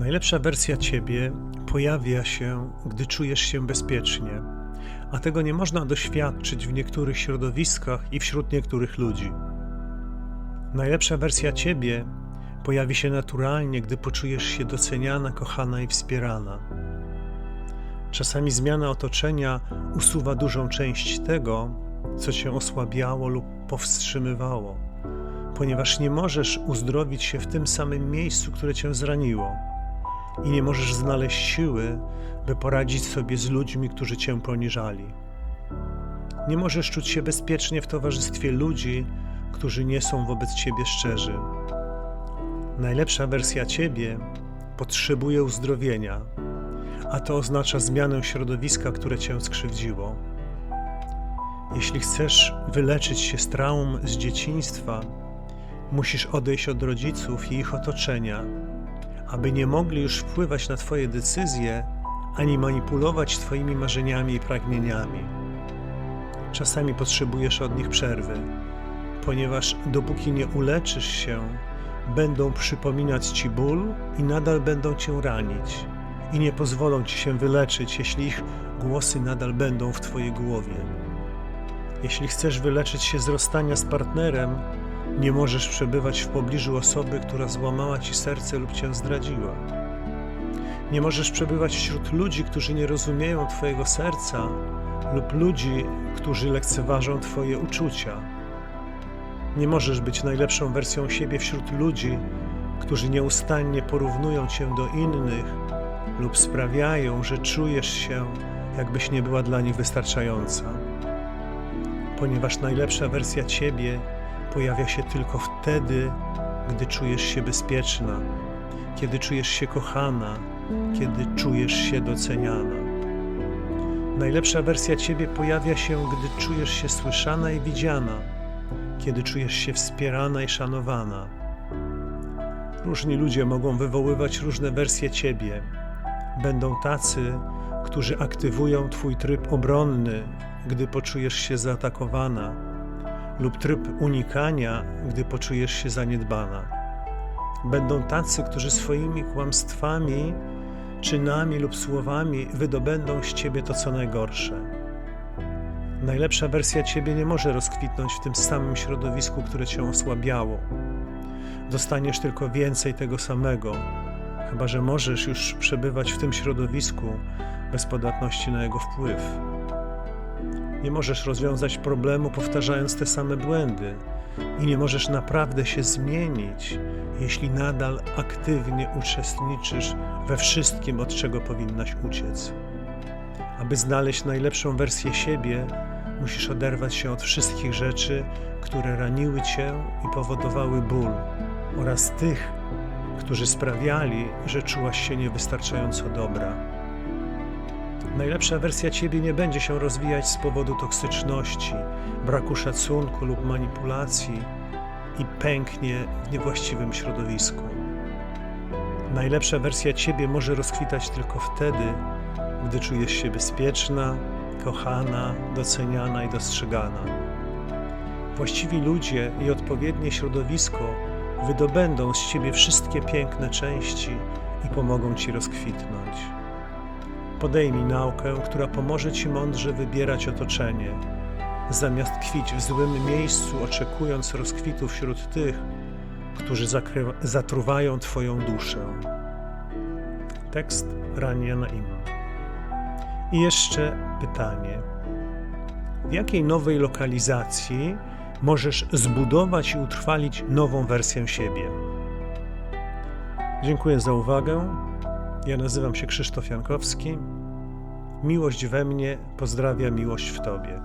Najlepsza wersja ciebie pojawia się, gdy czujesz się bezpiecznie, a tego nie można doświadczyć w niektórych środowiskach i wśród niektórych ludzi. Najlepsza wersja ciebie pojawi się naturalnie, gdy poczujesz się doceniana, kochana i wspierana. Czasami zmiana otoczenia usuwa dużą część tego, co cię osłabiało lub powstrzymywało, ponieważ nie możesz uzdrowić się w tym samym miejscu, które cię zraniło i nie możesz znaleźć siły, by poradzić sobie z ludźmi, którzy cię poniżali. Nie możesz czuć się bezpiecznie w towarzystwie ludzi, którzy nie są wobec ciebie szczerzy. Najlepsza wersja ciebie potrzebuje uzdrowienia, a to oznacza zmianę środowiska, które cię skrzywdziło. Jeśli chcesz wyleczyć się z traum z dzieciństwa, musisz odejść od rodziców i ich otoczenia, aby nie mogli już wpływać na Twoje decyzje ani manipulować Twoimi marzeniami i pragnieniami. Czasami potrzebujesz od nich przerwy, ponieważ dopóki nie uleczysz się, będą przypominać Ci ból i nadal będą Cię ranić i nie pozwolą Ci się wyleczyć, jeśli ich głosy nadal będą w Twojej głowie. Jeśli chcesz wyleczyć się z rozstania z partnerem, nie możesz przebywać w pobliżu osoby, która złamała ci serce lub cię zdradziła. Nie możesz przebywać wśród ludzi, którzy nie rozumieją Twojego serca, lub ludzi, którzy lekceważą Twoje uczucia. Nie możesz być najlepszą wersją siebie wśród ludzi, którzy nieustannie porównują Cię do innych lub sprawiają, że czujesz się, jakbyś nie była dla nich wystarczająca. Ponieważ najlepsza wersja Ciebie pojawia się tylko wtedy, gdy czujesz się bezpieczna, kiedy czujesz się kochana, kiedy czujesz się doceniana. Najlepsza wersja ciebie pojawia się, gdy czujesz się słyszana i widziana, kiedy czujesz się wspierana i szanowana. Różni ludzie mogą wywoływać różne wersje ciebie. Będą tacy, którzy aktywują twój tryb obronny, gdy poczujesz się zaatakowana lub tryb unikania, gdy poczujesz się zaniedbana. Będą tacy, którzy swoimi kłamstwami, czynami lub słowami wydobędą z ciebie to, co najgorsze. Najlepsza wersja ciebie nie może rozkwitnąć w tym samym środowisku, które cię osłabiało. Dostaniesz tylko więcej tego samego, chyba że możesz już przebywać w tym środowisku bez podatności na jego wpływ. Nie możesz rozwiązać problemu powtarzając te same błędy i nie możesz naprawdę się zmienić, jeśli nadal aktywnie uczestniczysz we wszystkim, od czego powinnaś uciec. Aby znaleźć najlepszą wersję siebie, musisz oderwać się od wszystkich rzeczy, które raniły cię i powodowały ból, oraz tych, którzy sprawiali, że czułaś się niewystarczająco dobra. Najlepsza wersja ciebie nie będzie się rozwijać z powodu toksyczności, braku szacunku lub manipulacji i pęknie w niewłaściwym środowisku. Najlepsza wersja ciebie może rozkwitać tylko wtedy, gdy czujesz się bezpieczna, kochana, doceniana i dostrzegana. Właściwi ludzie i odpowiednie środowisko wydobędą z ciebie wszystkie piękne części i pomogą ci rozkwitnąć. Podejmij naukę, która pomoże Ci mądrze wybierać otoczenie, zamiast kwić w złym miejscu, oczekując rozkwitu wśród tych, którzy zakrywa, zatruwają Twoją duszę. Tekst Rania Naim. I jeszcze pytanie. W jakiej nowej lokalizacji możesz zbudować i utrwalić nową wersję siebie? Dziękuję za uwagę. Ja nazywam się Krzysztof Jankowski. Miłość we mnie pozdrawia miłość w Tobie.